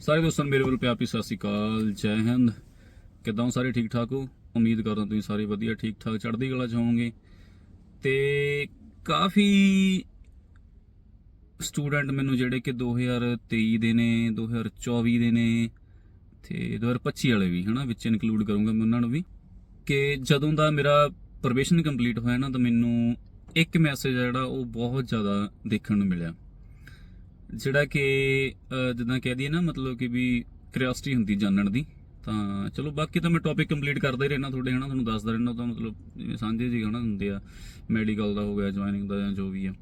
ਸਾਰੇ ਦੋਸਤਾਂ ਨੂੰ ਮੇਰੇ ਵੱਲੋਂ ਪਿਆਰ ਭਰੀ ਸਤਿ ਸ਼੍ਰੀ ਅਕਾਲ, ਜੈ ਹਿੰਦ। ਕਿਦਾਂ ਹੋ ਸਾਰੇ? ਠੀਕ ਠਾਕ ਹੋ? ਉਮੀਦ ਕਰਦਾ ਤੁਸੀਂ ਸਾਰੇ ਵਧੀਆ, ਠੀਕ ਠਾਕ, ਚੜ੍ਹਦੀ ਕਲਾ ਚ ਹੋਵੋਗੇ। ਤੇ ਕਾਫੀ ਸਟੂਡੈਂਟ ਮੈਨੂੰ ਜਿਹੜੇ ਕਿ 2023 ਦੇ ਨੇ 2024 ਦੇ ਨੇ ਤੇ 2025 ਵਾਲੇ ਵੀ, ਹਨਾ, ਵਿੱਚ ਇਨਕਲੂਡ ਕਰੂੰਗਾ ਮੈਂ ਉਹਨਾਂ ਨੂੰ ਵੀ। ਕਿ ਜਦੋਂ ਦਾ ਮੇਰਾ ਪ੍ਰੋਬੇਸ਼ਨ ਕੰਪਲੀਟ ਹੋਇਆ ਨਾ, ਤਾਂ ਮੈਨੂੰ ਇੱਕ ਮੈਸੇਜ ਜਿਹੜਾ ਉਹ ਬਹੁਤ ਜ਼ਿਆਦਾ ਦੇਖਣ ਨੂੰ ਮਿਲਿਆ। ਜਿਹੜਾ ਕਿ ਜਿੱਦਾਂ ਕਹਿ ਦਈਏ ਨਾ, ਮਤਲਬ ਕਿ ਵੀ ਕਿਉਰਿਓਸਿਟੀ ਹੁੰਦੀ ਜਾਣਨ ਦੀ, ਤਾਂ ਚਲੋ ਬਾਕੀ ਤਾਂ ਮੈਂ ਟੌਪਿਕ ਕੰਪਲੀਟ ਕਰਦਾ ਹੀ ਰਹਿਣਾ ਤੁਹਾਡੇ, ਹਨਾ, ਤੁਹਾਨੂੰ ਦੱਸਦਾ ਰਹਿਣਾ ਤਾਂ ਮਤਲਬ ਜਿਵੇਂ ਸਾਂਝੇ ਜੀ ਹਨਾ ਹੁੰਦੇ ਆ ਮੈਡੀਕਲ ਦਾ ਹੋ ਗਿਆ ਜੁਆਇਨਿੰਗ ਦਾ ਜਾਂ ਜੋ ਵੀ ਆ।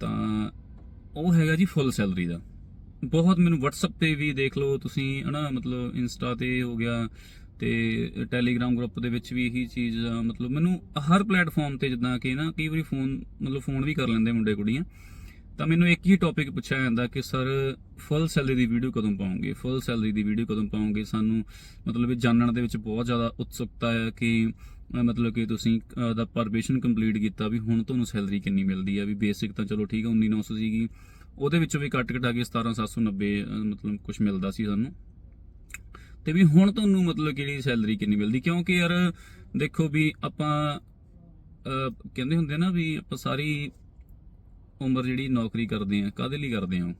ਤਾਂ ਉਹ ਹੈਗਾ ਜੀ ਫੁੱਲ ਸੈਲਰੀ ਦਾ। ਬਹੁਤ ਮੈਨੂੰ WhatsApp ਤੇ ਵੀ ਦੇਖ ਲਓ, ਤੁਸੀਂ ਹਨਾ, ਮਤਲਬ ਇੰਸਟਾ ਤੇ ਹੋ ਗਿਆ ਤੇ ਟੈਲੀਗ੍ਰਾਮ ਗਰੁੱਪ ਦੇ ਵਿੱਚ ਵੀ ਇਹੀ ਚੀਜ਼ ਮਤਲਬ ਮੈਨੂੰ ਹਰ ਪਲੇਟਫਾਰਮ ਤੇ ਜਿੱਦਾਂ ਕਿ ਨਾ, ਕਈ ਵਾਰੀ ਫੋਨ ਮਤਲਬ ਫੋਨ ਵੀ ਕਰ ਲੈਂਦੇ ਮੁੰਡੇ ਕੁੜੀਆਂ। ਤਾਂ ਮੈਨੂੰ ਇੱਕ ਹੀ ਟੌਪਿਕ ਪੁੱਛਿਆ ਜਾਂਦਾ ਕਿ ਸਰ ਫੁੱਲ ਸੈਲਰੀ ਦੀ ਵੀਡੀਓ ਕਦੋਂ ਪਾਉਂਗੇ ਫੁੱਲ ਸੈਲਰੀ ਦੀ ਵੀਡੀਓ ਕਦੋਂ ਪਾਉਂਗੇ ਸਾਨੂੰ ਮਤਲਬ ਇਹ ਜਾਣਨ ਦੇ ਵਿੱਚ ਬਹੁਤ ਜ਼ਿਆਦਾ ਉਤਸੁਕਤਾ ਹੈ ਕਿ ਮਤਲਬ ਕਿ ਤੁਸੀਂ ਦਾ ਪ੍ਰੋਬੇਸ਼ਨ ਕੰਪਲੀਟ ਕੀਤਾ ਵੀ ਹੁਣ ਤੁਹਾਨੂੰ ਸੈਲਰੀ ਕਿੰਨੀ ਮਿਲਦੀ ਆ? ਵੀ ਬੇਸਿਕ ਤਾਂ ਚਲੋ ਠੀਕ ਆ 19900 ਸੀਗੀ। ਉਹਦੇ ਵਿੱਚੋਂ ਵੀ ਕੱਟ ਕਟਾ ਕੇ 17790 ਅਹ, ਮਤਲਬ ਕੁਝ ਮਿਲਦਾ ਸੀ ਸਾਨੂੰ। ਤੇ ਵੀ ਹੁਣ ਤੁਹਾਨੂੰ ਮਤਲਬ ਕਿਹੜੀ ਸੈਲਰੀ ਕਿੰਨੀ ਮਿਲਦੀ? ਕਿਉਂਕਿ ਯਾਰ ਦੇਖੋ ਵੀ ਆਪਾਂ ਕਹਿੰਦੇ ਹੁੰਦੇ ਨਾ ਵੀ ਆਪਾਂ ਸਾਰੀ ਉਮਰ ਜਿਹੜੀ ਨੌਕਰੀ ਕਰਦੇ ਆ ਕਾਦੇ ਲਈ ਕਰਦੇ ਆ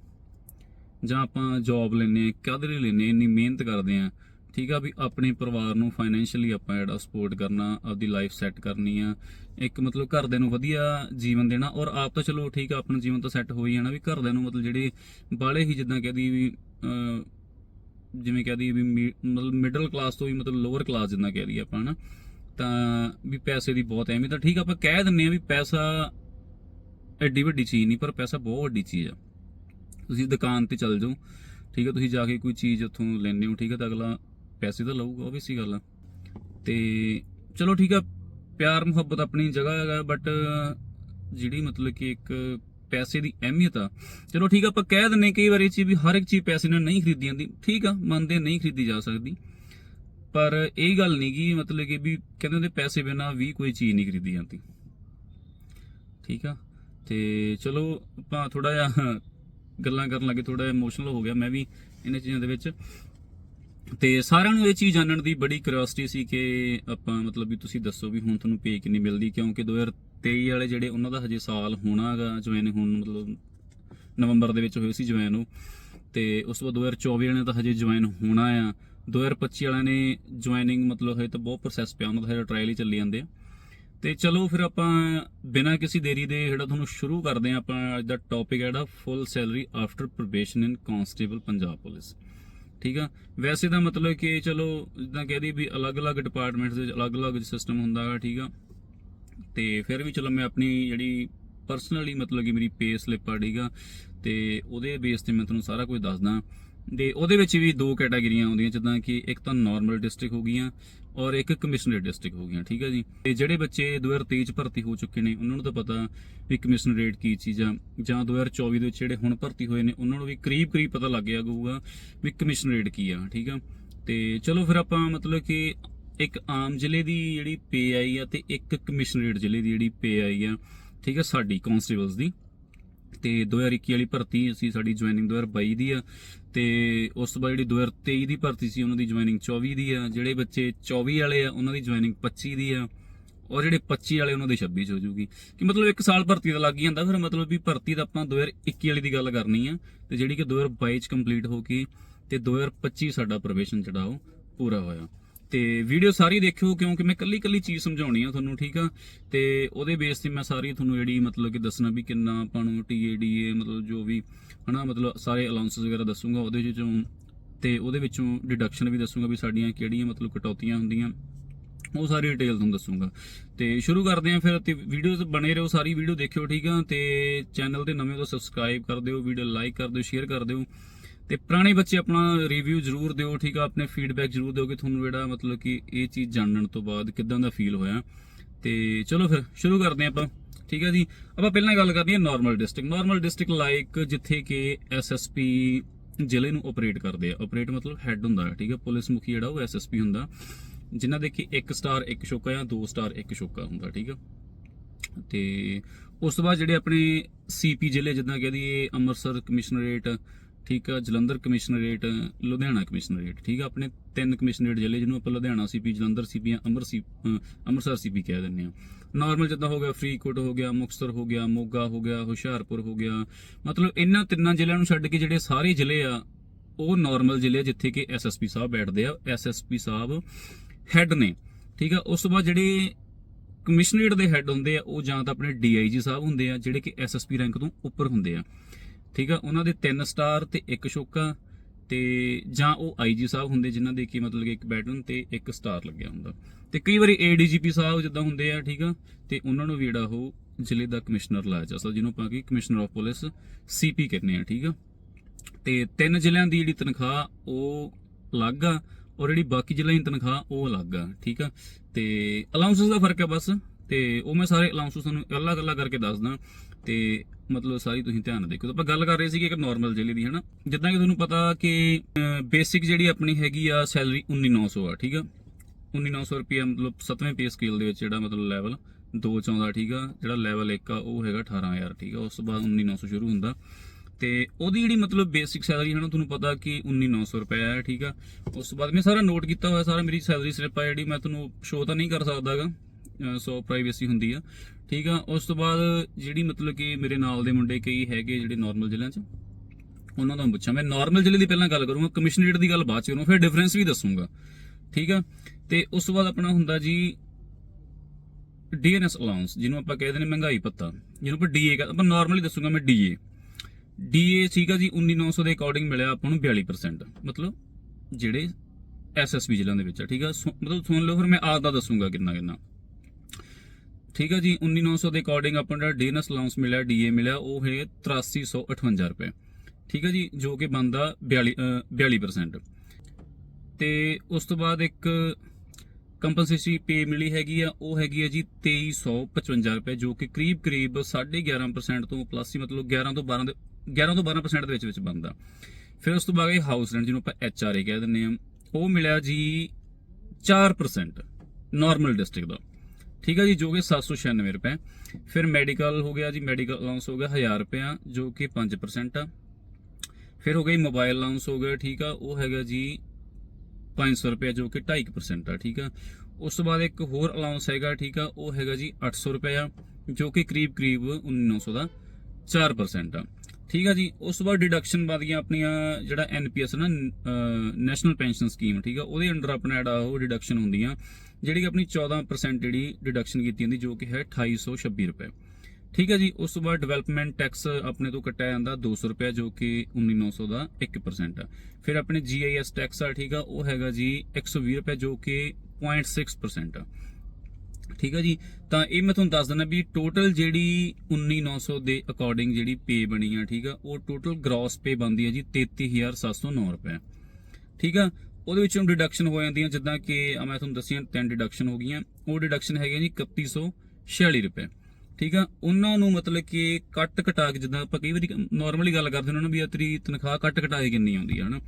ਜਾਂ ਆਪਾਂ ਜੌਬ ਲੈਨੇ ਆ ਕਾਦੇ ਲਈ ਲੈਨੇ ਆ? ਇੰਨੀ ਮਿਹਨਤ ਕਰਦੇ ਆ। ਠੀਕ ਆ ਵੀ ਆਪਣੇ ਪਰਿਵਾਰ ਨੂੰ ਫਾਈਨੈਂਸ਼ੀਅਲੀ ਆਪਾਂ ਜਿਹੜਾ ਸਪੋਰਟ ਕਰਨਾ ਆਪਦੀ ਲਾਈਫ ਸੈੱਟ ਕਰਨੀ ਆ। ਇੱਕ ਮਤਲਬ ਘਰਦਿਆਂ ਨੂੰ ਵਧੀਆ ਜੀਵਨ ਦੇਣਾ ਔਰ ਆਪ ਤਾਂ ਚਲੋ ਠੀਕ ਆ ਆਪਣਾ ਜੀਵਨ ਤਾਂ ਸੈੱਟ ਹੋ ਹੀ ਜਾਣਾ ਵੀ ਘਰਦਿਆਂ ਨੂੰ ਮਤਲਬ ਜਿਹੜੇ ਬਾਲੇ ਹੀ ਜਿੱਦਾਂ ਕਹਦੀ ਵੀ ਅਹ, ਜਿਵੇਂ ਕਹਦੀ ਵੀ ਮੀ- ਮਤਲਬ ਮਿਡਲ ਕਲਾਸ ਤੋਂ ਵੀ ਮਤਲਬ ਲੋਅਰ ਕਲਾਸ ਜਿੱਦਾਂ ਕਹਦੀ ਆਪਾਂ ਹਨਾ। ਤਾਂ ਵੀ ਪੈਸੇ ਦੀ ਬਹੁਤ ਅਹਿਮੀਅਤ ਆ। ਠੀਕ ਆਪਾਂ ਕਹਿ ਦਿੰਨੇ ਆ ਵੀ ਪੈਸਾ ਐਡੀ ਵੱਡੀ ਚੀਜ਼ ਨਹੀਂ, ਪਰ ਪੈਸਾ ਬਹੁਤ ਵੱਡੀ ਚੀਜ਼ ਆ। ਤੁਸੀਂ ਦੁਕਾਨ ਤੇ ਚੱਲ ਜਾਓ, ਠੀਕ ਆ? ਤੁਸੀਂ ਜਾ ਕੇ ਕੋਈ ਚੀਜ਼ ਉੱਥੋਂ ਲੈਣੇ ਹੋ, ਠੀਕ ਆ? ਤਾਂ ਅਗਲਾ ਪੈਸੇ ਤਾਂ ਲਊਗਾ, ਉਹ ਵੀ obviously ਗੱਲ ਆ। ਤੇ ਚਲੋ ਠੀਕ ਆ, ਪਿਆਰ, ਮੁਹੱਬਤ ਆਪਣੀ ਜਗ੍ਹਾ ਹੈਗਾ ਬਟ ਜਿਹੜੀ ਮਤਲਬ ਕਿ ਇੱਕ ਪੈਸੇ ਦੀ ਅਹਿਮੀਅਤ ਆ। ਚਲੋ ਠੀਕ ਆ, ਆਪਾਂ ਕਹਿ ਦਿੰਨੇ ਕਈ ਵਾਰੀ ਚੀਜ਼ ਵੀ ਹਰ ਇੱਕ ਚੀਜ਼ ਪੈਸੇ ਨਾਲ ਨਹੀਂ ਖਰੀਦੀ ਜਾਂਦੀ। ਠੀਕ ਆ, ਮੰਨਦੇ ਨਹੀਂ ਖਰੀਦੀ ਜਾ ਸਕਦੀ। ਪਰ ਇਹ ਗੱਲ ਨਹੀਂ ਕਿ ਮਤਲਬ ਕਿ ਵੀ ਕਹਿੰਦੇ ਹੁੰਦੇ ਪੈਸੇ ਬਿਨਾਂ ਵੀ ਕੋਈ ਚੀਜ਼ ਨਹੀਂ ਖਰੀਦੀ ਜਾਂਦੀ। ਠੀਕ ਆ? ਤੇ ਚਲੋ ਆਪਾਂ ਥੋੜਾ ਜਿਹਾ ਗੱਲਾਂ ਕਰਨ ਲੱਗੇ ਥੋੜਾ ਇਮੋਸ਼ਨਲ ਹੋ ਗਿਆ ਮੈਂ ਵੀ ਇਹਨਾਂ ਚੀਜ਼ਾਂ ਦੇ ਵਿੱਚ। ਤੇ ਸਾਰਿਆਂ ਨੂੰ ਇਹ ਚੀਜ਼ ਜਾਣਨ ਦੀ ਬੜੀ ਕਿਉਰਿਓਸਿਟੀ ਸੀ ਕਿ ਆਪਾਂ ਮਤਲਬ ਵੀ ਤੁਸੀਂ ਦੱਸੋ ਵੀ ਹੁਣ ਤੁਹਾਨੂੰ ਪੇ ਕਿੰਨੀ ਮਿਲਦੀ, ਕਿਉਂਕਿ 2023 ਵਾਲੇ ਜਿਹੜੇ ਉਹਨਾਂ ਦਾ ਹਜੇ ਸਾਲ ਹੋਣਾਗਾ ਜੁਆਇਨ ਹੁਣ ਮਤਲਬ ਨਵੰਬਰ ਦੇ ਵਿੱਚ ਹੋਏ ਸੀ ਜੁਆਇਨ ਉਹ। ਤੇ ਉਸ ਤੋਂ ਬਾਅਦ 2024 ਵਾਲਿਆਂ ਦਾ ਹਜੇ ਜੁਆਇਨ ਹੋਣਾ ਆ। 2025 ਵਾਲਿਆਂ ਨੇ ਜੁਆਇਨਿੰਗ ਮਤਲਬ ਹਜੇ ਤਾਂ ਬਹੁਤ ਪ੍ਰੋਸੈਸ ਪਿਆ, ਉਹਨਾਂ ਦਾ ਹਜੇ ਟ੍ਰਾਇਲ ਹੀ ਚੱਲੀ ਜਾਂਦੇ ਆ। ਤੇ ਚਲੋ ਫਿਰ ਆਪਾਂ ਬਿਨਾਂ ਕਿਸੇ ਦੇਰੀ ਦੇ ਜਿਹੜਾ ਤੁਹਾਨੂੰ ਸ਼ੁਰੂ ਕਰਦੇ ਆ ਆਪਾਂ ਅੱਜ ਦਾ ਟੌਪਿਕ ਹੈ ਜਿਹੜਾ full salary after probation in constable Punjab police. ਠੀਕ ਆ? ਵੈਸੇ ਤਾਂ ਮਤਲਬ ਕਿ ਚਲੋ ਜਿੱਦਾਂ ਕਹਦੀ ਵੀ ਅਲੱਗ-ਅਲੱਗ ਡਿਪਾਰਟਮੈਂਟਸ ਦੇ ਵਿੱਚ ਅਲੱਗ-ਅਲੱਗ ਸਿਸਟਮ ਹੁੰਦਾ ਹੈ ਠੀਕ ਆ? ਤੇ ਫਿਰ ਵੀ ਚਲੋ ਮੈਂ ਆਪਣੀ ਜਿਹੜੀ ਪਰਸਨਲੀ ਮਤਲਬ ਕਿ ਮੇਰੀ ਪੇ ਸਲਿੱਪ ਆ, ਠੀਕ ਆ? ਤੇ ਉਹਦੇ ਬੇਸ ਤੇ ਮੈਂ ਤੁਹਾਨੂੰ ਸਾਰਾ ਕੁਝ ਦੱਸਦਾ। ਤੇ ਉਹਦੇ ਵਿੱਚ ਵੀ ਦੋ ਕੈਟਾਗਰੀਆਂ ਆਉਂਦੀਆਂ, ਜਿੱਦਾਂ ਕਿ ਇੱਕ ਤਾਂ ਨਾਰਮਲ ਡਿਸਟ੍ਰਿਕਟ ਹੋ ਗਈਆਂ ਔਰ ਇੱਕ ਕਮਿਸ਼ਨਰੇਟ ਡਿਸਟ੍ਰਿਕਟ ਹੋ ਗਈਆਂ, ਠੀਕ ਆ ਜੀ? ਤੇ ਜਿਹੜੇ ਬੱਚੇ 2023 ਚ ਭਰਤੀ ਹੋ ਚੁੱਕੇ ਨੇ, ਉਹਨਾਂ ਨੂੰ ਤਾਂ ਪਤਾ ਵੀ ਕਮਿਸ਼ਨਰੇਟ ਕੀ ਚੀਜ਼ ਆ। ਜਾਂ 2024 ਦੇ ਵਿੱਚ ਜਿਹੜੇ ਹੁਣ ਭਰਤੀ ਹੋਏ ਨੇ, ਉਹਨਾਂ ਨੂੰ ਵੀ ਕਰੀਬ ਕਰੀਬ ਪਤਾ ਲੱਗ ਗਿਆ ਹੋਊਗਾ ਵੀ ਕਮਿਸ਼ਨਰੇਟ ਕੀ ਆ, ਠੀਕ ਆ? ਤੇ ਚਲੋ ਫਿਰ ਆਪਾਂ ਮਤਲਬ ਕਿ ਇੱਕ ਆਮ ਜ਼ਿਲ੍ਹੇ ਦੀ ਜਿਹੜੀ ਪੇ ਆਈ ਆ ਤੇ ਇੱਕ ਕਮਿਸ਼ਨਰੇਟ ਜ਼ਿਲ੍ਹੇ ਦੀ ਜਿਹੜੀ ਪੇ ਆਈ ਆ, ਠੀਕ ਆ, ਸਾਡੀ ਕਾਂਸਟੇਬਲਸ ਦੀ। ਤੇ 2021 ਵਾਲੀ ਭਰਤੀ ਅਸੀਂ ਸਾਡੀ ਜੁਆਇਨਿੰਗ 2022 ਦੀ ਆ ਤੇ ਉਸ ਤੋਂ ਬਾਅਦ ਜਿਹੜੀ 2023 ਦੀ ਭਰਤੀ ਸੀ, ਉਹਨਾਂ ਦੀ ਜੁਆਇਨਿੰਗ 24 ਦੀ ਆ। ਜਿਹੜੇ ਬੱਚੇ 24 ਵਾਲੇ ਆ, ਉਹਨਾਂ ਦੀ ਜੁਆਇਨਿੰਗ 25 ਦੀ ਆ। ਔਰ ਜਿਹੜੇ 25 ਵਾਲੇ, ਉਹਨਾਂ ਦੇ 26 ਚ ਹੋ ਜੂਗੀ ਕਿ ਮਤਲਬ ਇੱਕ ਸਾਲ ਭਰਤੀ ਦਾ ਲੱਗ ਹੀ ਜਾਂਦਾ। ਫਿਰ ਮਤਲਬ ਵੀ ਭਰਤੀ ਦਾ ਆਪਾਂ 2021 ਵਾਲੀ ਦੀ ਗੱਲ ਕਰਨੀ ਆ। ਤੇ ਜਿਹੜੀ ਕਿ 2022 ਚ ਕੰਪਲੀਟ ਹੋ ਗਈ ਤੇ 2025 ਸਾਡਾ ਪ੍ਰੋਬੇਸ਼ਨ ਜਿਹੜਾ ਉਹ ਪੂਰਾ ਹੋਇਆ। ਤੇ ਵੀਡੀਓ ਸਾਰੀ ਦੇਖਿਓ, ਕਿਉਂਕਿ ਮੈਂ ਕੱਲੀ ਕੱਲੀ ਚੀਜ਼ ਸਮਝਾਉਣੀ ਆ ਤੁਹਾਨੂੰ, ਠੀਕ ਆ? ਤੇ ਉਹਦੇ ਬੇਸ ਤੇ ਮੈਂ ਸਾਰੀ ਤੁਹਾਨੂੰ ਜਿਹੜੀ ਮਤਲਬ ਕਿ ਦੱਸਣਾ ਵੀ ਕਿੰਨਾ ਆਪਾਂ ਨੂੰ ਟੀਏਡੀਏ ਮਤਲਬ ਜੋ ਵੀ ਹਨਾ, ਮਤਲਬ ਸਾਰੇ ਅਲਾਉਂਸਸ ਵਗੈਰਾ ਦੱਸੂਗਾ ਉਹਦੇ ਵਿੱਚੋਂ ਤੇ ਉਹਦੇ ਵਿੱਚੋਂ ਡਿਡਕਸ਼ਨ ਵੀ ਦੱਸੂਗਾ ਵੀ ਸਾਡੀਆਂ ਕਿਹੜੀਆਂ ਮਤਲਬ ਕਟੌਤੀਆਂ ਹੁੰਦੀਆਂ। ਉਹ ਸਾਰੀ ਡਿਟੇਲ ਤੁਹਾਨੂੰ ਦੱਸੂਗਾ। ਤੇ ਸ਼ੁਰੂ ਕਰਦੇ ਆਂ ਫਿਰ, ਤੇ ਵੀਡੀਓਜ਼ ਬਣੇ ਰਹੋ, ਸਾਰੀ ਵੀਡੀਓ ਦੇਖਿਓ, ਠੀਕ ਆ? ਤੇ ਚੈਨਲ ਤੇ ਨਵੇਂ ਤੋਂ ਸਬਸਕ੍ਰਾਈਬ ਕਰ ਦਿਓ ਵੀਡੀਓ ਲਾਈਕ ਕਰ ਦਿਓ ਸ਼ੇਅਰ ਕਰ ਦਿਓ। ਤੇ ਪੁਰਾਣੇ ਬੱਚੇ ਆਪਣਾ ਰਿਵਿਊ ਜ਼ਰੂਰ ਦਿਓ, ਠੀਕ ਆ? ਆਪਣੇ ਫੀਡਬੈਕ ਜ਼ਰੂਰ ਦਿਓ ਕਿ ਤੁਹਾਨੂੰ ਜਿਹੜਾ ਮਤਲਬ ਕਿ ਇਹ ਚੀਜ਼ ਜਾਣਨ ਤੋਂ ਬਾਅਦ ਕਿਦਾਂ ਦਾ ਫੀਲ ਹੋਇਆ। ਤੇ ਚਲੋ ਫਿਰ, ਸ਼ੁਰੂ ਕਰਦੇ ਹਾਂ ਆਪਾਂ। ਠੀਕ ਹੈ ਜੀ। ਆਪਾਂ ਪਹਿਲਾਂ ਗੱਲ ਕਰਨੀ ਹੈ normal district normal district like ਜਿੱਥੇ ਕਿ ਐਸਐਸਪੀ ਜ਼ਿਲ੍ਹੇ ਨੂੰ ਆਪਰੇਟ ਕਰਦੇ ਆ। ਆਪਰੇਟ ਮਤਲਬ ਹੈੱਡ ਹੁੰਦਾ, ਠੀਕ ਹੈ। ਪੁਲਿਸ ਮੁਖੀ ਜਿਹੜਾ ਉਹ ਐਸਐਸਪੀ ਹੁੰਦਾ। ਜਿਨ੍ਹਾਂ ਦੇ ਕਿ 1 ਸਟਾਰ 1 ਸ਼ੋਕਾ ਜਾਂ 2 ਸਟਾਰ 1 ਸ਼ੋਕਾ ਹੁੰਦਾ, ਠੀਕ ਆ ਤੇ ਉਸ ਤੋਂ ਬਾਅਦ ਜਿਹੜੇ ਆਪਣੇ ਸੀਪੀ ਜ਼ਿਲ੍ਹੇ ਜਿੱਦਾਂ ਕਹਦੀ ਅੰਮ੍ਰਿਤਸਰ ਕਮਿਸ਼ਨਰੇਟ ਠੀਕ ਆ ਜਲੰਧਰ ਕਮਿਸ਼ਨਰੇਟ ਲੁਧਿਆਣਾ ਕਮਿਸ਼ਨਰੇਟ ਠੀਕ ਆ ਆਪਣੇ ਤਿੰਨ ਕਮਿਸ਼ਨਰੇਟ ਜ਼ਿਲ੍ਹੇ ਜਿਹਨੂੰ ਆਪਾਂ ਲੁਧਿਆਣਾ ਸੀਪੀ ਜਲੰਧਰ ਸੀਪੀ ਜਾਂ ਅੰਮ੍ਰਿਤਸਰ ਸੀ- ਅ, ਅੰਮ੍ਰਿਤਸਰ ਸੀਪੀ ਕਹਿ ਦਿੰਦੇ ਆ। ਨਾਰਮਲ ਜਿੱਦਾਂ ਹੋ ਗਿਆ ਫਰੀਦਕੋਟ ਹੋ ਗਿਆ ਮੁਕਤਸਰ ਹੋ ਗਿਆ ਮੋਗਾ ਹੋ ਗਿਆ ਹੁਸ਼ਿਆਰਪੁਰ ਹੋ ਗਿਆ। ਮਤਲਬ ਇਹਨਾਂ ਤਿੰਨਾਂ ਜ਼ਿਲ੍ਹਿਆਂ ਨੂੰ ਛੱਡ ਕੇ ਜਿਹੜੇ ਸਾਰੇ ਜ਼ਿਲ੍ਹੇ ਆ ਉਹ ਨਾਰਮਲ ਜ਼ਿਲ੍ਹੇ ਜਿੱਥੇ ਕਿ ਐਸਐਸਪੀ ਸਾਹਿਬ ਬੈਠਦੇ ਆ। ਐਸਐਸਪੀ ਸਾਹਿਬ ਹੈੱਡ ਨੇ ਠੀਕ ਆ ਉਸ ਤੋਂ ਬਾਅਦ ਜਿਹੜੇ ਕਮਿਸ਼ਨਰੇਟ ਦੇ ਹੈੱਡ ਹੁੰਦੇ ਆ ਉਹ ਜਾਂ ਤਾਂ ਆਪਣੇ ਡੀਆਈਜੀ ਸਾਹਿਬ ਹੁੰਦੇ ਆ ਜਿਹੜੇ ਕਿ ਐਸਐਸਪੀ ਰੈਂਕ ਤੋਂ ਉੱਪਰ ਹੁੰਦੇ ਆ। ਠੀਕ ਆ? ਉਹਨਾਂ ਦੇ 3 ਸਟਾਰ ਤੇ ਇੱਕ ਸ਼ੋਕਾ ਤੇ ਜਾਂ ਉਹ ਆਈਜੀ ਸਾਹਿਬ ਹੁੰਦੇ ਜਿਨ੍ਹਾਂ ਦੇ ਕੀ ਮਤਲਬ ਕਿ ਇੱਕ ਬੈਟਨ ਤੇ ਇੱਕ ਸਟਾਰ ਲੱਗਿਆ ਹੁੰਦਾ। ਤੇ ਕਈ ਵਾਰੀ ਏਡੀਜੀਪੀ ਸਾਹਿਬ ਜਿੱਦਾਂ ਹੁੰਦੇ ਆ, ਠੀਕ ਆ? ਤੇ ਉਹਨਾਂ ਨੂੰ ਵੀ ਜਿਹੜਾ ਉਹ ਜ਼ਿਲ੍ਹੇ ਦਾ ਕਮਿਸ਼ਨਰ ਲਾਇਆ ਜਾ ਸਕਦਾ, ਜਿਹਨੂੰ ਆਪਾਂ ਕੀ ਕਮਿਸ਼ਨਰ ਆਫ ਪੁਲਿਸ ਸੀਪੀ ਕਹਿੰਦੇ ਆ, ਠੀਕ ਆ? ਤੇ ਤਿੰਨ ਜ਼ਿਲ੍ਹਿਆਂ ਦੀ ਜਿਹੜੀ ਤਨਖਾਹ ਉਹ ਅਲੱਗ ਆ ਔਰ ਜਿਹੜੀ ਬਾਕੀ ਜ਼ਿਲ੍ਹਿਆਂ ਦੀ ਤਨਖਾਹ ਉਹ ਅਲੱਗ ਆ, ਠੀਕ ਆ? ਤੇ ਅਲਾਉਂਸਸ ਦਾ ਫ਼ਰਕ ਆ ਬਸ, ਤੇ ਉਹ ਮੈਂ ਸਾਰੇ ਅਲਾਉਂਸਸ ਤੁਹਾਨੂੰ ਅਲੱਗ ਅਲੱਗ ਕਰਕੇ ਦੱਸਦਾ। ਤੇ ਮਤਲਬ ਸਾਰੀ ਤੁਸੀਂ ਧਿਆਨ ਦੇਖੋ। ਆਪਾਂ ਗੱਲ ਕਰ ਰਹੇ ਸੀਗੇ ਇੱਕ ਨਾਰਮਲ ਜ਼ਿਲ੍ਹੇ ਦੀ, ਹਨਾ? ਜਿੱਦਾਂ ਕਿ ਤੁਹਾਨੂੰ ਪਤਾ ਕਿ ਬੇਸਿਕ ਜਿਹੜੀ ਆਪਣੀ ਹੈਗੀ ਆ ਸੈਲਰੀ 19900 ਆ, ਠੀਕ ਆ? 19900 ਰੁਪਏ ਮਤਲਬ 7ਵੇਂ ਪੇ ਸਕੇਲ ਦੇ ਵਿੱਚ ਜਿਹੜਾ ਮਤਲਬ ਲੈਵਲ 2 ਚ ਆਉਂਦਾ ਠੀਕ ਆ? ਜਿਹੜਾ ਲੈਵਲ 1 ਆ, ਉਹ ਹੈਗਾ 18000 ਠੀਕ ਆ? ਉਸ ਤੋਂ ਬਾਅਦ 19900 ਸ਼ੁਰੂ ਹੁੰਦਾ। ਤੇ ਉਹਦੀ ਜਿਹੜੀ ਮਤਲਬ ਬੇਸਿਕ ਸੈਲਰੀ ਹੈ ਨਾ ਤੁਹਾਨੂੰ ਪਤਾ ਕਿ 19900 ਰੁਪਏ ਹੈ ਠੀਕ ਆ? ਉਸ ਤੋਂ ਬਾਅਦ ਮੈਂ ਸਾਰਾ ਨੋਟ ਕੀਤਾ ਹੋਇਆ, ਸਾਰਾ ਮੇਰੀ ਸੈਲਰੀ ਸਲਿੱਪ ਆ ਜਿਹੜੀ, ਮੈਂ ਤੁਹਾਨੂੰ ਸ਼ੋਅ ਤਾਂ ਨਹੀਂ ਕਰ ਸਕਦਾਗਾ। ਸੋ ਪ੍ਰਾਈਵੇਸੀ ਹੁੰਦੀ ਆ। ਠੀਕ ਆ, ਉਸ ਤੋਂ ਬਾਅਦ ਜਿਹੜੀ ਮਤਲਬ ਕਿ ਮੇਰੇ ਨਾਲ ਦੇ ਮੁੰਡੇ ਕਈ ਹੈਗੇ ਜਿਹੜੇ ਨਾਰਮਲ ਜ਼ਿਲ੍ਹਿਆਂ 'ਚ, ਉਹਨਾਂ ਤੋਂ ਪੁੱਛਾਂ। ਮੈਂ ਨਾਰਮਲ ਜ਼ਿਲ੍ਹੇ ਦੀ ਪਹਿਲਾਂ ਗੱਲ ਕਰੂੰਗਾ ਕਮਿਸ਼ਨਰੇਟ ਦੀ ਗੱਲ ਬਾਅਦ 'ਚ ਕਰੂੰਗਾ, ਫਿਰ ਡਿਫਰੈਂਸ ਵੀ ਦੱਸੂੰਗਾ। ਠੀਕ ਆ? ਤੇ ਉਸ ਤੋਂ ਬਾਅਦ ਆਪਣਾ ਹੁੰਦਾ ਜੀ ਡੀਐਨਐਸ ਅਲਾਉਂਸ ਜਿਹਨੂੰ ਆਪਾਂ ਕਹਿੰਦੇ ਨੇ ਮਹਿੰਗਾਈ ਪੱਤਾ ਜਿਹਨੂੰ ਆਪਾਂ ਡੀਏ ਆਪਾਂ ਨਾਰਮਲੀ ਦੱਸੂਗਾ ਮੈਂ ਡੀਏ ਡੀਏ ਸੀਗਾ ਜੀ 19900 ਦੇ ਅਕੋਰਡਿੰਗ ਮਿਲਿਆ ਆਪਾਂ ਨੂੰ 42% ਮਤਲਬ ਜਿਹੜੇ ਐਸਐਸਬੀ ਜ਼ਿਲ੍ਹਿਆਂ ਦੇ ਵਿੱਚ ਆ, ਠੀਕ ਆ? ਸੁ- ਮਤਲਬ ਸੁਣ ਲਓ, ਫਿਰ ਮੈਂ ਆਪ ਦਾ ਦੱਸੂਗਾ ਕਿੰਨਾ ਕਿੰਨਾ ਠੀਕ ਆ ਜੀ 19900 ਦੇ ਅਕੋਰਡਿੰਗ ਆਪਾਂ ਨੂੰ ਜਿਹੜਾ ਡੀਐਨਐਸ ਅਲਾਉਂਸ ਮਿਲਿਆ ਡੀਏ ਮਿਲਿਆ ਉਹ ਹੈ 8358 ਰੁਪਏ। ਠੀਕ ਆ ਜੀ ਜੋ ਕਿ ਬਣਦਾ 42 ਅ, 42% ਤੇ ਉਸ ਤੋਂ ਬਾਅਦ ਇੱਕ ਕੰਪਨਸੇਸ਼ਨ ਪੇ ਮਿਲੀ ਹੈਗੀ ਆ ਉਹ ਹੈਗੀ ਆ ਜੀ 2355 ਰੁਪਏ ਜੋ ਕਿ ਕਰੀਬ ਕਰੀਬ 11.5% ਤੋਂ ਪਲੱਸ ਹੀ ਮਤਲਬ 11 ਤੋਂ 12 ਦੇ 11 ਤੋਂ 12% ਦੇ ਵਿੱਚ ਵਿੱਚ ਬਣਦਾ। ਫਿਰ ਉਸ ਤੋਂ ਬਾਅਦ ਇਹ ਹਾਊਸ ਰੈਂਟ ਜਿਹਨੂੰ ਆਪਾਂ ਐਚ ਆਰ ਏ ਕਹਿ ਦਿੰਦੇ ਆ ਉਹ ਮਿਲਿਆ ਜੀ 4% ਨਾਰਮਲ ਡਿਸਟ੍ਰਿਕਟ ਦਾ। ਠੀਕ ਹੈ ਜੀ, ਜੋ ਕਿ 796 ਰੁਪਏ ਫਿਰ ਮੈਡੀਕਲ ਹੋ ਗਿਆ ਜੀ ਮੈਡੀਕਲ ਅਲਾਉਂਸ ਹੋ ਗਿਆ 1000 ਰੁਪਏ ਜੋ ਕਿ 5% ਆ। ਫਿਰ ਹੋ ਗਈ ਮੋਬਾਈਲ ਅਲਾਉਂਸ ਹੋ ਗਿਆ, ਠੀਕ ਆ, ਉਹ ਹੈਗਾ ਜੀ 500 ਰੁਪਏ, ਜੋ ਕਿ 2.5% ਆ, ਠੀਕ ਆ। ਉਸ ਤੋਂ ਬਾਅਦ ਇੱਕ ਹੋਰ ਅਲਾਉਂਸ ਹੈਗਾ, ਠੀਕ ਆ, ਉਹ ਹੈਗਾ ਜੀ 800 ਰੁਪਏ ਆ, ਜੋ ਕਿ ਕਰੀਬ ਕਰੀਬ 1900 ਦਾ 4% ਆ। ਠੀਕ ਆ ਜੀ, ਉਸ ਤੋਂ ਬਾਅਦ ਡਿਡਕਸ਼ਨ ਵਧੀਆਂ ਆਪਣੀਆਂ ਜਿਹੜਾ ਐਨਪੀਐਸ ਨਾ ਨੈਸ਼ਨਲ ਪੈਨਸ਼ਨ ਸਕੀਮ ਠੀਕ ਆ, ਉਹਦੇ ਅੰਡਰ ਆਪਣਾ ਜਿਹੜਾ ਉਹ ਡਿਡਕਸ਼ਨ ਹੁੰਦੀਆਂ। ਜਿਹੜੀ ਕਿ ਆਪਣੀ 14% ਜਿਹੜੀ ਡਿਡਕਸ਼ਨ ਕੀਤੀ ਜਾਂਦੀ, ਜੋ ਕਿ ਹੈ 2826 ਰੁਪਏ। ਠੀਕ ਹੈ ਜੀ, ਉਸ ਤੋਂ ਬਾਅਦ ਡਿਵੈਲਪਮੈਂਟ ਟੈਕਸ ਆਪਣੇ ਤੋਂ ਕੱਟਿਆ ਜਾਂਦਾ 200 ਰੁਪਏ, ਜੋ ਕਿ 1900 ਦਾ 1% ਆ। ਫਿਰ ਆਪਣੇ GIS ਟੈਕਸ ਆ, ਠੀਕ ਆ, ਉਹ ਹੈਗਾ ਜੀ 120 ਰੁਪਏ, ਜੋ ਕਿ 0.6% ਆ। ਠੀਕ ਆ ਜੀ, ਤਾਂ ਇਹ ਮੈਂ ਤੁਹਾਨੂੰ ਦੱਸ ਦਿੰਦਾ ਵੀ ਟੋਟਲ ਜਿਹੜੀ 19900 ਦੇ ਅਕੋਰਡਿੰਗ ਜਿਹੜੀ ਪੇ ਬਣੀ ਆ, ਠੀਕ ਆ, ਉਹ ਟੋਟਲ ਗ੍ਰੋਸ ਪੇ ਬਣਦੀ ਆ ਜੀ 33709 ਰੁਪਏ। ਠੀਕ ਆ ਉਹਦੇ ਵਿੱਚੋਂ ਡਿਡਕਸ਼ਨ ਹੋ ਜਾਂਦੀਆਂ, ਜਿੱਦਾਂ ਕਿ ਮੈਂ ਤੁਹਾਨੂੰ ਦੱਸੀਆਂ, ਤਿੰਨ ਡਿਡਕਸ਼ਨ ਹੋ ਗਈਆਂ। ਉਹ ਡਿਡਕਸ਼ਨ ਹੈਗੇ ਜੀ 3146 ਰੁਪਏ। ਠੀਕ ਆ? ਉਹਨਾਂ ਨੂੰ ਮਤਲਬ ਕਿ ਕੱਟ ਕਟਾ ਕੇ ਜਿੱਦਾਂ ਆਪਾਂ ਕਈ ਵਾਰੀ ਨਾਰਮਲੀ ਗੱਲ ਕਰਦੇ ਉਹਨਾਂ ਨੂੰ ਵੀ ਆ ਤੇਰੀ ਤਨਖਾਹ ਕੱਟ ਕਟਾ ਕੇ ਕਿੰਨੀ ਆਉਂਦੀ ਹੈ ਹਨਾ?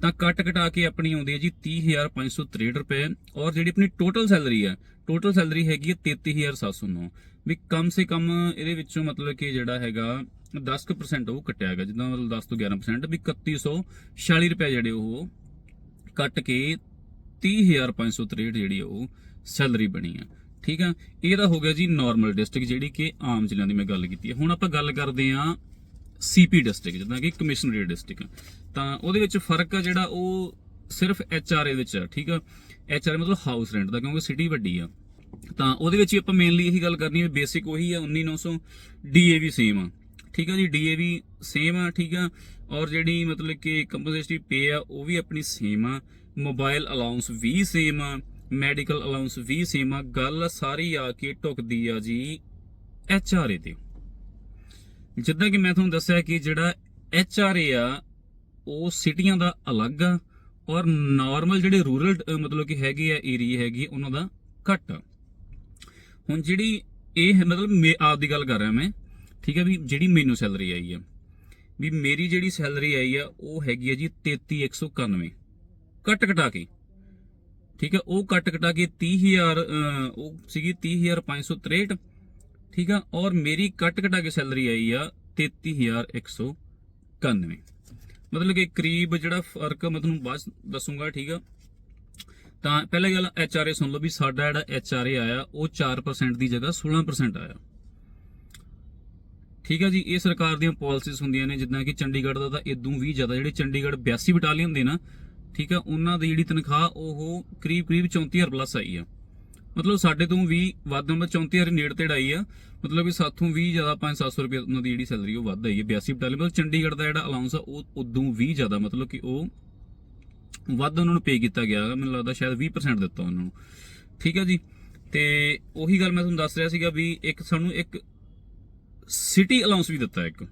ਤਾਂ ਕੱਟ ਕਟਾ ਕੇ ਆਪਣੀ ਆਉਂਦੀ ਹੈ ਜੀ 30563 ਰੁਪਏ। ਔਰ ਜਿਹੜੀ ਆਪਣੀ ਟੋਟਲ ਸੈਲਰੀ ਹੈ ਟੋਟਲ ਸੈਲਰੀ ਹੈਗੀ ਹੈ 33709 ਵੀ ਕਮ ਸੇ ਕਮ ਇਹਦੇ ਵਿੱਚੋਂ ਮਤਲਬ ਕਿ ਜਿਹੜਾ ਹੈਗਾ 10% ਉਹ ਕੱਟਿਆ ਹੈਗਾ, ਜਿੱਦਾਂ ਮਤਲਬ 10 ਤੋਂ 11% ਵੀ 3146 ਰੁਪਏ ਜਿਹੜੇ ਉਹ ਕੱਟ ਕੇ 30563 ਜਿਹੜੀ ਆ ਉਹ ਸੈਲਰੀ ਬਣੀ ਆ। ਠੀਕ ਆ? ਇਹਦਾ ਹੋ ਗਿਆ ਜੀ ਨਾਰਮਲ ਡਿਸਟ੍ਰਿਕਟ ਜਿਹੜੀ ਕਿ ਆਮ ਜ਼ਿਲ੍ਹਿਆਂ ਦੀ ਮੈਂ ਗੱਲ ਕੀਤੀ ਹੈ ਹੁਣ ਆਪਾਂ ਗੱਲ ਕਰਦੇ ਆ ਸੀਪੀ ਡਿਸਟ੍ਰਿਕਟ ਜਿੱਦਾਂ ਕਿ ਕਮਿਸ਼ਨਰੀ ਡਿਸਟ੍ਰਿਕਟ ਤਾਂ ਉਹਦੇ ਵਿੱਚ ਫ਼ਰਕ ਆ ਜਿਹੜਾ ਉਹ ਸਿਰਫ ਐਚਆਰਏ ਵਿੱਚ ਆ, ਠੀਕ ਆ? ਐਚਆਰਏ ਮਤਲਬ ਹਾਊਸ ਰੈਂਟ ਦਾ, ਕਿਉਂਕਿ ਸਿਟੀ ਵੱਡੀ ਆ। ਤਾਂ ਉਹਦੇ ਵਿੱਚ ਹੀ ਆਪਾਂ ਮੇਨਲੀ ਇਹੀ ਗੱਲ ਕਰਨੀ ਹੈ ਬੇਸਿਕ ਉਹੀ ਆ 19900 ਡੀਏਵੀ ਸੇਮ ਆ। ਠੀਕ ਆ ਜੀ? ਡੀਏਵੀ ਸੇਮ ਆ, ਠੀਕ ਆ? ਔਰ ਜਿਹੜੀ ਮਤਲਬ ਕਿ ਕੰਪਨਸੇਟਿਵ ਪੇ ਆ, ਉਹ ਵੀ ਆਪਣੀ ਸੇਮ ਆ। ਮੋਬਾਈਲ ਅਲਾਉਂਸ ਵੀ ਸੇਮ ਆ ਮੈਡੀਕਲ ਅਲਾਉਂਸ ਵੀ ਸੇਮ ਆ। ਗੱਲ ਸਾਰੀ ਆ ਕੇ ਟੁਕਦੀ ਆ ਜੀ ਐਚਆਰਏ ਤੇ। ਜਿੱਦਾਂ ਕਿ ਮੈਂ ਤੁਹਾਨੂੰ ਦੱਸਿਆ ਕਿ ਜਿਹੜਾ ਐਚਆਰਏ ਆ, ਉਹ ਸਿਟੀਆਂ ਦਾ ਅਲੱਗ ਆ ਔਰ ਨਾਰਮਲ ਜਿਹੜੇ ਰੂਰਲ ਮਤਲਬ ਕਿ ਹੈਗੇ ਆ ਏਰੀਆ ਹੈਗੀ, ਉਹਨਾਂ ਦਾ ਘੱਟ ਆ। ਹੁਣ ਜਿਹੜੀ ਇਹ ਮਤਲਬ ਮੈਂ ਆਪ ਦੀ ਗੱਲ ਕਰ ਰਿਹਾ ਮੈਂ, ਠੀਕ ਹੈ ਵੀ ਜਿਹੜੀ ਮੈਨੂੰ ਸੈਲਰੀ ਆਈ ਆ ਵੀ ਮੇਰੀ ਜਿਹੜੀ ਸੈਲਰੀ ਆਈ ਆ ਉਹ ਹੈਗੀ ਆ ਜੀ 33191 ਕੱਟ ਕਟਾ ਕੇ। ਠੀਕ ਆ ਉਹ ਕੱਟ ਕਟਾ ਕੇ 30000 ਅਹ, ਉਹ ਸੀਗੀ 30563 ਠੀਕ ਆ ਔਰ ਮੇਰੀ ਕੱਟ ਕਟਾ ਕੇ ਸੈਲਰੀ ਆਈ ਆ 33191 ਮਤਲਬ ਕਿ ਕਰੀਬ ਜਿਹੜਾ ਫ਼ਰਕ ਮੈਂ ਤੁਹਾਨੂੰ ਬਾਅਦ 'ਚ ਦੱਸੂਗਾ ਠੀਕ ਆ। ਤਾਂ ਪਹਿਲੀ ਗੱਲ ਐਚਆਰਏ ਸੁਣ ਲਓ ਵੀ ਸਾਡਾ ਜਿਹੜਾ ਐਚਆਰਏ ਆਇਆ ਉਹ 4% ਦੀ ਜਗ੍ਹਾ 16% ਆਇਆ। ਠੀਕ ਹੈ ਜੀ, ਇਹ ਸਰਕਾਰ ਦੀਆਂ ਪਾਲਿਸੀਜ਼ ਹੁੰਦੀਆਂ ਨੇ, ਜਿੱਦਾਂ ਕਿ ਚੰਡੀਗੜ੍ਹ ਦਾ ਤਾਂ ਇਦੋਂ ਵੀ ਜ਼ਿਆਦਾ, ਜਿਹੜੇ ਚੰਡੀਗੜ੍ਹ 82 ਬਟਾਲੀਅਨ ਹੁੰਦੇ ਨਾ, ਠੀਕ ਆ ਉਹਨਾਂ ਦੀ ਜਿਹੜੀ ਤਨਖਾਹ, ਉਹ ਕਰੀਬ ਕਰੀਬ 34000 ਪਲੱਸ ਆਈ ਆ। ਮਤਲਬ ਸਾਡੇ ਤੋਂ ਵੀ ਵੱਧ ਨੰਬਰ 34000 ਨੇੜ ਤੇੜ ਆਈ ਆ, ਮਤਲਬ ਕਿ ਸਾਥੋਂ ਵੀ ਜ਼ਿਆਦਾ 5-700 ਰੁਪਏ ਉਹਨਾਂ ਦੀ ਜਿਹੜੀ ਸੈਲਰੀ ਉਹ ਵੱਧ ਆਈ ਹੈ 82 ਬਟਾਲੀਅਨ, ਮਤਲਬ ਚੰਡੀਗੜ੍ਹ ਦਾ ਜਿਹੜਾ ਅਲਾਉਂਸ ਆ, ਉਹ ਉਦੋਂ ਵੀ ਜ਼ਿਆਦਾ, ਮਤਲਬ ਕਿ ਉਹ ਵੱਧ ਉਹਨਾਂ ਨੂੰ ਪੇ ਕੀਤਾ ਗਿਆ, ਮੈਨੂੰ ਲੱਗਦਾ ਸ਼ਾਇਦ 20% ਦਿੱਤਾ ਉਹਨਾਂ ਨੂੰ। ਠੀਕ ਹੈ ਜੀ, ਤੇ ਉਹੀ ਗੱਲ ਮੈਂ ਤੁਹਾਨੂੰ ਦੱਸ ਰਿਹਾ ਸੀਗਾ ਵੀ ਇੱਕ ਸਾਨੂੰ ਇੱਕ ਸਿਟੀ ਅਲਾਉਂਸ ਵੀ ਦਿੱਤਾ ਇੱਕ।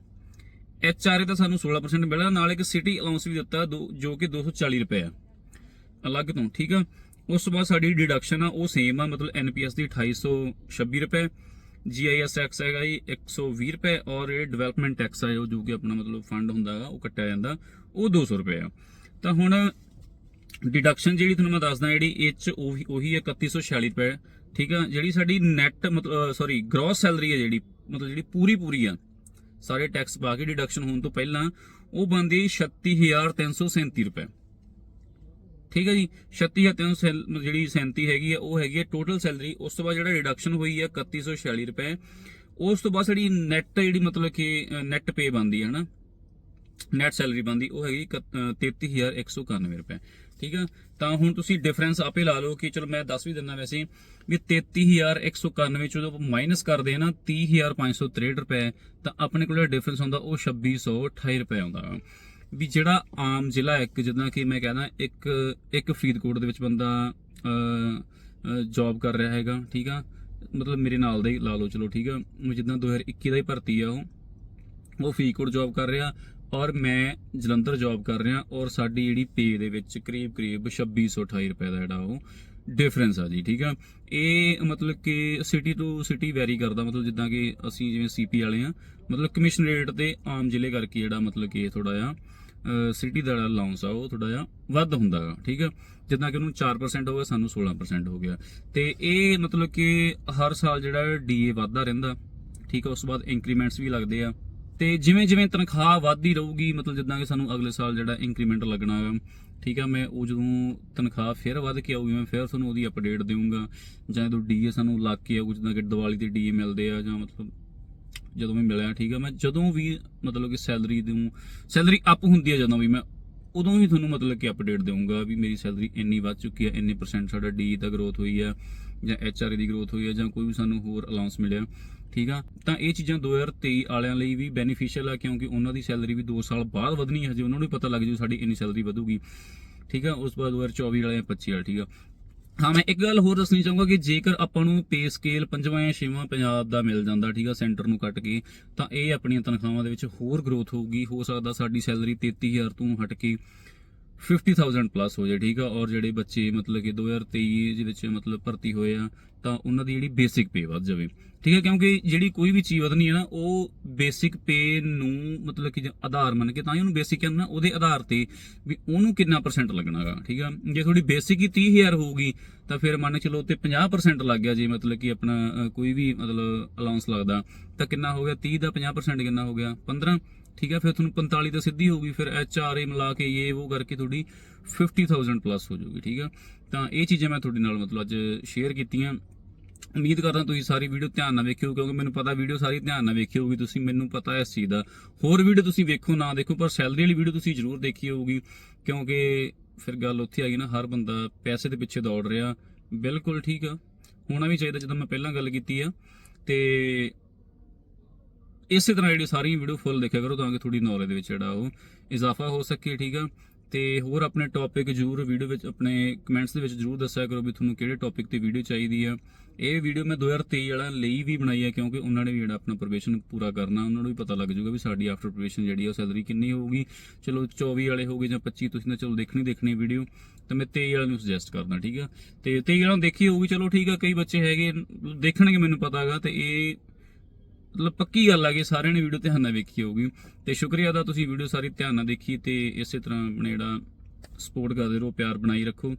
ਐਚ ਆਰ ਏ ਤਾਂ ਸਾਨੂੰ 16% ਮਿਲਿਆ, ਨਾਲ ਇੱਕ ਸਿਟੀ ਅਲਾਉਂਸ ਵੀ ਦਿੱਤਾ, ਦੋ- ਜੋ ਕਿ 240 ਰੁਪਏ ਆ। ਅਲੱਗ ਤੋਂ, ਠੀਕ ਆ? ਉਸ ਤੋਂ ਬਾਅਦ ਸਾਡੀ ਡਿਡਕਸ਼ਨ ਆ, ਉਹ ਸੇਮ ਆ, ਮਤਲਬ ਐਨਪੀਐਸ ਦੀ 2826 ਰੁਪਏ ਜੀਆਈਐਸ ਟੈਕਸ ਹੈਗਾ ਜੀ 120 ਰੁਪਏ, ਔਰ ਇਹ ਡਿਵੈਲਪਮੈਂਟ ਟੈਕਸ ਆ, ਜੋ ਜੋ ਕਿ ਆਪਣਾ ਮਤਲਬ ਫੰਡ ਹੁੰਦਾ ਹੈਗਾ ਉਹ ਕੱਟਿਆ ਜਾਂਦਾ, ਉਹ 200 ਰੁਪਏ ਆ। ਤਾਂ ਹੁਣ ਡਿਡਕਸ਼ਨ ਜਿਹੜੀ ਤੁਹਾਨੂੰ ਮੈਂ ਦੱਸਦਾ, ਜਿਹੜੀ ਇਹ ਚ ਉਹੀ ਉਹੀ ਹੈ 3146 ਰੁਪਏ, ਠੀਕ ਆ? ਜਿਹੜੀ ਸਾਡੀ ਨੈਟ ਮਤਲਬ ਸੌਰੀ ਗ੍ਰੋਸ ਸੈਲਰੀ ਹੈ ਜਿਹੜੀ ਮਤਲਬ ਜਿਹੜੀ ਪੂਰੀ ਪੂਰੀ ਆ ਸਾਰੇ ਟੈਕਸ ਪਾ ਕੇ ਡਿਡਕਸ਼ਨ ਹੋਣ ਤੋਂ ਪਹਿਲਾਂ ਉਹ ਬਣਦੀ ਹੈ 36337 ਰੁਪਏ। ਠੀਕ ਹੈ ਜੀ? 36337 ਜਿਹੜੀ 37 ਹੈਗੀ ਆ ਉਹ ਹੈਗੀ ਆ ਟੋਟਲ ਸੈਲਰੀ ਉਸ ਤੋਂ ਬਾਅਦ ਜਿਹੜਾ ਡਿਡਕਸ਼ਨ ਹੋਈ ਹੈ 3146 ਰੁਪਏ। ਉਸ ਤੋਂ ਬਾਅਦ ਸਾਡੀ ਨੈਟ ਜਿਹੜੀ ਮਤਲਬ ਕਿ ਨੈਟ ਪੇ ਬਣਦੀ ਹੈ ਹਨਾ? ਨੈਟ ਸੈਲਰੀ ਬਣਦੀ ਉਹ ਹੈਗੀ ਇਕ- ਅ, 33191 ਰੁਪਏ। ਠੀਕ ਆ? ਤਾਂ ਹੁਣ ਤੁਸੀਂ ਡਿਫਰੈਂਸ ਆਪੇ ਲਾ ਲਓ ਕਿ ਚਲੋ ਮੈਂ ਦੱਸ ਵੀ ਦਿੰਦਾ ਵੈਸੇ ਵੀ 33191 ਚੋਂ ਜਦੋਂ ਮਾਈਨਸ ਕਰਦੇ ਆ ਨਾ 30563 ਰੁਪਏ, ਤਾਂ ਆਪਣੇ ਕੋਲ ਜਿਹੜਾ ਡਿਫਰੈਂਸ ਹੁੰਦਾ ਉਹ 2628 ਰੁਪਏ ਆਉਂਦਾ। ਵਾ। ਵੀ ਜਿਹੜਾ ਆਮ ਜ਼ਿਲ੍ਹਾ ਇੱਕ, ਜਿੱਦਾਂ ਕਿ ਮੈਂ ਕਹਿੰਦਾ ਇੱਕ ਇੱਕ ਫਰੀਦਕੋਟ ਦੇ ਵਿੱਚ ਬੰਦਾ ਜੌਬ ਕਰ ਰਿਹਾ ਹੈਗਾ, ਠੀਕ ਆ? ਮਤਲਬ ਮੇਰੇ ਨਾਲ ਦਾ ਹੀ ਲਾ ਲਓ, ਚਲੋ ਠੀਕ ਆ? ਉਹ ਜਿੱਦਾਂ 2021 ਦਾ ਹੀ ਭਰਤੀ ਆ ਉਹ। ਉਹ ਫਰੀਦਕੋਟ ਜੌਬ ਕਰ ਰਿਹਾ ਔਰ ਮੈਂ ਜਲੰਧਰ ਜੌਬ ਕਰ ਰਿਹਾ ਔਰ ਸਾਡੀ ਜਿਹੜੀ ਪੇ ਦੇ ਵਿੱਚ ਕਰੀਬ ਕਰੀਬ 2628 ਰੁਪਏ ਦਾ ਜਿਹੜਾ ਉਹ ਡਿਫਰੈਂਸ ਆ ਜੀ, ਠੀਕ ਆ? ਇਹ ਮਤਲਬ ਕਿ ਸਿਟੀ ਟੂ ਸਿਟੀ ਵੈਰੀ ਕਰਦਾ, ਮਤਲਬ ਜਿੱਦਾਂ ਕਿ ਅਸੀਂ ਜਿਵੇਂ ਸੀਪੀ ਵਾਲੇ ਆ, ਮਤਲਬ ਕਮਿਸ਼ਨ ਰੇਟ ਤੇ ਆਮ ਜ਼ਿਲ੍ਹੇ ਕਰਕੇ ਜਿਹੜਾ ਮਤਲਬ ਕਿ ਥੋੜਾ ਜਿਹਾ ਸਿਟੀ ਦਾ ਅਲਾਉਂਸ ਆ, ਉਹ ਥੋੜਾ ਜਿਹਾ ਵੱਧ ਹੁੰਦਾ ਗਾ, ਠੀਕ ਆ? ਜਿੱਦਾਂ ਕਿ ਉਹਨੂੰ 4% ਹੋ ਗਿਆ, ਸਾਨੂੰ 16% ਹੋ ਗਿਆ। ਤੇ ਇਹ ਮਤਲਬ ਕਿ ਹਰ ਸਾਲ ਜਿਹੜਾ ਡੀਏ ਵੱਧਦਾ ਰਹਿੰਦਾ, ਠੀਕ ਆ? ਉਸ ਤੋਂ ਬਾਅਦ ਇੰਕਰੀਮੈਂਟਸ ਵੀ ਲੱਗਦੇ ਆ। ਤੇ ਜਿਵੇਂ ਜਿਵੇਂ ਤਨਖਾਹ ਵੱਧਦੀ ਰਹੂਗੀ, ਮਤਲਬ ਜਿੱਦਾਂ ਕਿ ਸਾਨੂੰ ਅਗਲੇ ਸਾਲ ਜਿਹੜਾ ਇੰਕਰੀਮੈਂਟ ਲੱਗਣਾ ਹੈ ਠੀਕ ਆ, ਮੈਂ ਉਹ ਜਦੋਂ ਤਨਖਾਹ ਫਿਰ ਵੱਧ ਕੇ ਆਊਗੀ, ਮੈਂ ਫਿਰ ਤੁਹਾਨੂੰ ਉਹਦੀ ਅਪਡੇਟ ਦੇਵਾਂਗਾ ਜਾਂ ਜਦੋਂ ਡੀਏ ਸਾਨੂੰ ਲੱਗ ਕੇ ਆਊ, ਜਿੱਦਾਂ ਕਿ ਦੀਵਾਲੀ ਤੇ ਡੀਏ ਮਿਲਦੇ ਆ, ਜਾਂ ਮਤਲਬ ਜਦੋਂ ਵੀ ਮਿਲਿਆ, ਠੀਕ ਆ, ਮੈਂ ਜਦੋਂ ਵੀ ਮਤਲਬ ਕਿ ਸੈਲਰੀ ਦਊਂ ਸੈਲਰੀ ਅਪ ਹੁੰਦੀ ਆ ਜਦੋਂ ਵੀ, ਮੈਂ ਉਦੋਂ ਹੀ ਤੁਹਾਨੂੰ ਮਤਲਬ ਕਿ ਅਪਡੇਟ ਦੇਵਾਂਗਾ ਵੀ ਮੇਰੀ ਸੈਲਰੀ ਇੰਨੀ ਵੱਧ ਚੁੱਕੀ ਆ, ਇੰਨੇ ਪਰਸੈਂਟ ਸਾਡਾ ਡੀ ਦਾ ਗਰੋਥ ਹੋਈ ਆ, ਜਾਂ ਐਚਆਰ ਦੀ ਗਰੋਥ ਹੋਈ ਆ, ਜਾਂ ਕੋਈ ਵੀ ਸਾਨੂੰ ਹੋਰ ਅਲਾਉਂਸ ਮਿਲਿਆ। ਠੀਕ ਆ? ਤਾਂ ਇਹ ਚੀਜ਼ਾਂ 2023 ਵਾਲਿਆਂ ਲਈ ਵੀ ਬੈਨੀਫੀਸ਼ੀਅਲ ਆ ਕਿਉਂਕਿ ਉਹਨਾਂ ਦੀ ਸੈਲਰੀ ਵੀ 2 ਸਾਲ ਬਾਅਦ ਵਧਣੀ ਹੈ ਹਜੇ ਉਹਨਾਂ ਨੂੰ ਵੀ ਪਤਾ ਲੱਗ ਜੂ ਸਾਡੀ ਇੰਨੀ ਸੈਲਰੀ ਵਧੂਗੀ। ਠੀਕ ਆ? ਉਸ ਤੋਂ ਬਾਅਦ 2024 ਵਾਲੇ 25 ਵਾਲੇ, ਠੀਕ ਆ? ਹਾਂ, ਮੈਂ ਇੱਕ ਗੱਲ ਹੋਰ ਦੱਸਣੀ ਚਾਹੂੰਗਾ ਕਿ ਜੇਕਰ ਆਪਾਂ ਨੂੰ ਪੇ ਸਕੇਲ ਪੰਜਵਾਂ ਜਾਂ ਛੇਵਾਂ ਪੰਜਾਬ ਦਾ ਮਿਲ ਜਾਂਦਾ, ਠੀਕ ਆ ਸੈਂਟਰ ਨੂੰ ਕੱਟ ਕੇ, ਤਾਂ ਇਹ ਆਪਣੀਆਂ ਤਨਖਾਹਾਂ ਦੇ ਵਿੱਚ ਹੋਰ ਗਰੋਥ ਹੋਊਗੀ। ਹੋ ਸਕਦਾ ਸਾਡੀ ਸੈਲਰੀ 33000 ਤੋਂ ਹਟ ਕੇ 50000 ਪਲੱਸ ਹੋ ਜਾਏ, ਠੀਕ ਆ? ਔਰ ਜਿਹੜੇ ਬੱਚੇ ਮਤਲਬ ਕਿ 2023 ਦੇ ਵਿੱਚ ਮਤਲਬ ਭਰਤੀ ਹੋਏ ਆ, ਤਾਂ ਉਹਨਾਂ ਦੀ ਜਿਹੜੀ ਬੇਸਿਕ ਪੇ ਵੱਧ ਜਾਵੇ। ਠੀਕ ਹੈ ਕਿਉਂਕਿ ਜਿਹੜੀ ਕੋਈ ਵੀ ਚੀਜ਼ ਵਧਣੀ ਹੈ ਨਾ, ਉਹ ਬੇਸਿਕ ਪੇ ਨੂੰ ਮਤਲਬ ਕਿ ਆਧਾਰ ਮੰਨ ਕੇ ਤਾਂ ਹੀ ਉਹਨੂੰ ਬੇਸਿਕ ਕਹਿੰਦੇ ਨਾ ਉਹਦੇ ਆਧਾਰ ਤੇ ਵੀ ਉਹਨੂੰ ਕਿੰਨਾ ਪਰਸੈਂਟ ਲੱਗਣਾਗਾ ਠੀਕ ਆ? ਜੇ ਤੁਹਾਡੀ ਬੇਸਿਕ ਹੀ 30000 ਹੋਊਗੀ, ਤਾਂ ਫਿਰ ਮੰਨ ਚਲੋ ਤੇ 50% ਲੱਗ ਗਿਆ, ਜੇ ਮਤਲਬ ਕਿ ਆਪਣਾ ਕੋਈ ਵੀ ਮਤਲਬ ਅਲਾਉਂਸ ਲੱਗਦਾ, ਤਾਂ ਕਿੰਨਾ ਹੋ ਗਿਆ? 30 ਦਾ 50% ਕਿੰਨਾ ਹੋ ਗਿਆ? 15 ਠੀਕ ਹੈ, ਫਿਰ ਤੁਹਾਨੂੰ 45 ਤਾਂ ਸਿੱਧੀ ਹੋਊਗੀ, ਫਿਰ ਐਚ ਆਰ ਏ ਮਿਲਾ ਕੇ ਇਹ ਉਹ ਕਰਕੇ ਤੁਹਾਡੀ 50000 ਪਲੱਸ ਹੋ ਜਾਊਗੀ, ਠੀਕ ਆ ਤਾਂ ਇਹ ਚੀਜ਼ਾਂ ਮੈਂ ਤੁਹਾਡੇ ਨਾਲ ਮਤਲਬ ਅੱਜ ਸ਼ੇਅਰ ਕੀਤੀਆਂ। ਉਮੀਦ ਕਰਦਾ ਤੁਸੀਂ ਸਾਰੀ ਵੀਡੀਓ ਧਿਆਨ ਨਾਲ ਵੇਖਿਓ, ਕਿਉਂਕਿ ਮੈਨੂੰ ਪਤਾ ਵੀਡੀਓ ਸਾਰੀ ਧਿਆਨ ਨਾਲ ਵੇਖੀ ਹੋਊਗੀ ਤੁਸੀਂ, ਮੈਨੂੰ ਪਤਾ ਇਸ ਚੀਜ਼ ਦਾ। ਹੋਰ ਵੀਡੀਓ ਤੁਸੀਂ ਵੇਖੋ, ਨਾ ਦੇਖੋ, ਪਰ ਸੈਲਰੀ ਵਾਲੀ ਵੀਡੀਓ ਤੁਸੀਂ ਜ਼ਰੂਰ ਦੇਖੀ ਹੋਊਗੀ, ਕਿਉਂਕਿ ਫਿਰ ਗੱਲ ਉੱਥੇ ਆ ਗਈ ਨਾ, ਹਰ ਬੰਦਾ ਪੈਸੇ ਦੇ ਪਿੱਛੇ ਦੌੜ ਰਿਹਾ। ਬਿਲਕੁਲ ਠੀਕ ਆ। ਹੋਣਾ ਵੀ ਚਾਹੀਦਾ, ਜਦੋਂ ਮੈਂ ਪਹਿਲਾਂ ਗੱਲ ਕੀਤੀ ਆ, ਤੇ ਇਸੇ ਤਰ੍ਹਾਂ ਜਿਹੜੀ ਸਾਰੀ ਵੀਡੀਓ ਫੁੱਲ ਦੇਖਿਆ ਕਰੋ ਤਾਂ ਕਿ ਥੋੜੀ ਨੌਲੇਜ ਦੇ ਵਿੱਚ ਜਿਹੜਾ ਉਹ ਇਜ਼ਾਫਾ ਹੋ ਸਕੇ, ਠੀਕ ਆ? ਤੇ ਹੋਰ ਆਪਣੇ ਟੌਪਿਕ ਜ਼ਰੂਰ ਵੀਡੀਓ ਵਿੱਚ, ਆਪਣੇ ਕਮੈਂਟਸ ਦੇ ਵਿੱਚ ਜ਼ਰੂਰ ਦੱਸਿਆ ਕਰੋ ਵੀ ਤੁਹਾਨੂੰ ਕਿਹੜੇ ਟੌਪਿਕ ਤੇ ਵੀਡੀਓ ਚਾਹੀਦੀ ਆ। ਇਹ ਵੀਡੀਓ ਮੈਂ 2023 ਵਾਲਾ ਲਈ ਵੀ ਬਣਾਈ ਹੈ ਕਿਉਂਕਿ ਉਹਨਾਂ ਨੇ ਵੀ ਜਿਹੜਾ ਆਪਣਾ ਪ੍ਰੋਬੇਸ਼ਨ ਪੂਰਾ ਕਰਨਾ, ਉਹਨਾਂ ਨੂੰ ਵੀ ਪਤਾ ਲੱਗ ਜਾਊਗਾ ਵੀ ਸਾਡੀ ਆਫਟਰ ਪ੍ਰੋਬੇਸ਼ਨ ਜਿਹੜੀ ਆ ਉਹ ਸੈਲਰੀ ਕਿੰਨੀ ਹੋਊਗੀ। ਚਲੋ 24 ਵਾਲੇ ਹੋਗੇ ਜਾਂ 25 ਤੁਸੀਂ ਤਾਂ ਚਲੋ ਦੇਖਣੀ ਦੇਖਣੀ ਵੀਡੀਓ ਤਾਂ ਮੈਂ 23 ਵਾਲੇ ਨੂੰ ਸੁਜੈਸਟ ਕਰਦਾ, ਠੀਕ ਆ? ਤੇ 23 ਵਾਲਾ ਨੂੰ ਦੇਖੀ ਹੋਊਗੀ, ਚਲੋ ਠੀਕ ਆ, ਕਈ ਬੱਚੇ ਹੈਗੇ, ਦੇਖਣਗੇ ਮੈਨੂੰ ਪਤਾ ਹੈਗਾ, ਤੇ ਇਹ ਮਤਲਬ ਪੱਕੀ ਗੱਲ ਆ ਕਿ ਸਾਰਿਆਂ ਨੇ ਵੀਡੀਓ ਧਿਆਨ ਨਾਲ ਵੇਖੀ ਹੋਊਗੀ। ਤੇ ਸ਼ੁਕਰੀਆ ਦਾ ਤੁਸੀਂ ਵੀਡੀਓ ਸਾਰੀ ਧਿਆਨ ਨਾਲ ਦੇਖੀ ਤੇ ਇਸੇ ਤਰ੍ਹਾਂ ਆਪਣੇ ਜਿਹੜਾ ਸਪੋਰਟ ਕਰਦੇ ਰਹੋ, ਪਿਆਰ ਬਣਾਈ ਰੱਖੋ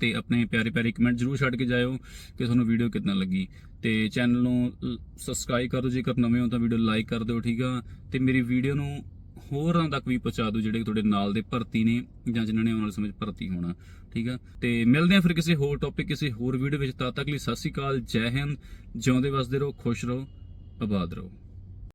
ਤੇ ਆਪਣੇ ਪਿਆਰੇ ਪਿਆਰੇ ਕਮੈਂਟ ਜਰੂਰ ਛੱਡ ਕੇ ਜਾਇਓ ਕਿ ਤੁਹਾਨੂੰ ਵੀਡੀਓ ਕਿੰਨਾ ਲੱਗੀ। ਤੇ ਚੈਨਲ ਨੂੰ ਸਬਸਕ੍ਰਾਈਬ ਕਰ ਦਿਓ ਜੇਕਰ ਨਵੇਂ ਹੋ ਤਾਂ ਵੀਡੀਓ ਲਾਈਕ ਕਰ ਦਿਓ, ਠੀਕ ਆ? ਤੇ ਮੇਰੀ ਵੀਡੀਓ ਨੂੰ ਹੋਰਾਂ ਤੱਕ ਵੀ ਪਹੁੰਚਾ ਦਿਓ ਜਿਹੜੇ ਤੁਹਾਡੇ ਨਾਲ ਦੇ ਭਰਤੀ ਨੇ ਜਾਂ ਜਿਨ੍ਹਾਂ ਨੇ ਆਉਣ ਵਾਲੇ ਸਮੇਂ 'ਚ ਭਰਤੀ ਹੋਣਾ, ਠੀਕ ਆ? ਤੇ ਮਿਲਦੇ ਆ ਫਿਰ ਕਿਸੇ ਹੋਰ ਟੌਪਿਕ ਕਿਸੇ ਹੋਰ ਵੀਡੀਓ ਵਿੱਚ। ਤਦ ਤੱਕ ਲਈ ਸਤਿ ਸ਼੍ਰੀ ਅਕਾਲ, ਜੈ ਹਿੰਦ, ਜਿਉਂਦੇ ਵਸਦੇ ਰਹੋ, ਖੁਸ਼ ਰਹੋ। ਆਬਾਦ ਰਹੋ